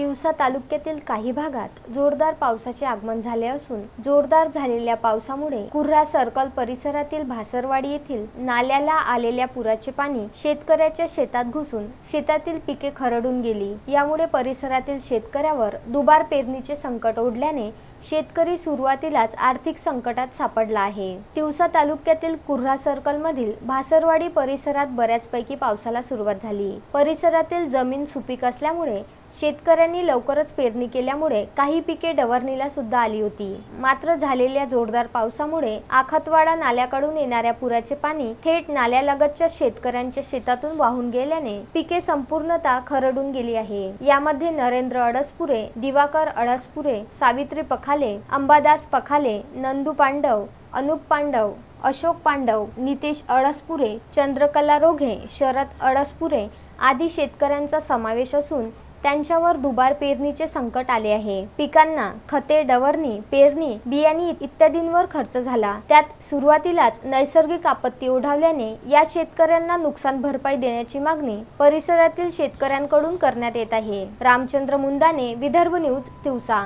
तिवसा तालुक्यातील काही भागात जोरदार पावसाचे आगमन झाले असून जोरदार झालेल्या पावसामुळे कुर्रा सर्कल परिसरातील भासरवाडी येथील नाल्याला आलेल्या पुराचे पाणी शेतकऱ्याच्या शेतात घुसून शेतातील पिके खरडून गेली. यामुळे परिसरातील शेतकऱ्यावर दुबार पेरणीचे संकट ओढल्याने शेतकरी सुरुवातीलाच आर्थिक संकटात सापडला आहे. तिवसा तालुक्यातील कुर्हा सर्कल मधील भासरवाडी परिसरात बऱ्याचपैकी पावसाला सुरुवात झाली. परिसरातील जमीन सुपीक असल्यामुळे शेतकऱ्यांनी लवकरच पेरणी केल्यामुळे काही पिके डवरणीला सुद्धा आली होती. मात्र झालेल्या जोरदार पावसामुळे आखातवाडा नाल्याकडून येणाऱ्या पुराचे पाणी थेट नाल्यालगतच्या शेतकऱ्यांच्या शेतातून वाहून गेल्याने पिके संपूर्णता खरडून गेली आहे. यामध्ये नरेंद्र अडसपुरे दिवाकर अडसपुरे सावित्री पखाले अंबादास पखाले नंदू पांडव अनुप पांडव अशोक पांडव नितेश अडसपुरे चंद्रकला रोघे शरद अडसपुरे आदी शेतकऱ्यांचा समावेश असून त्यांच्यावर दुबार पेरणीचे संकट आले आहे. पिकांना खते डवरणी पेरणी बियाणी इत्यादींवर खर्च झाला. त्यात सुरुवातीलाच नैसर्गिक आपत्ती ओढावल्याने या शेतकऱ्यांना नुकसान भरपाई देण्याची मागणी परिसरातील शेतकऱ्यांकडून करण्यात येत आहे. रामचंद्र मुंदाने विदर्भ न्यूज दिवसा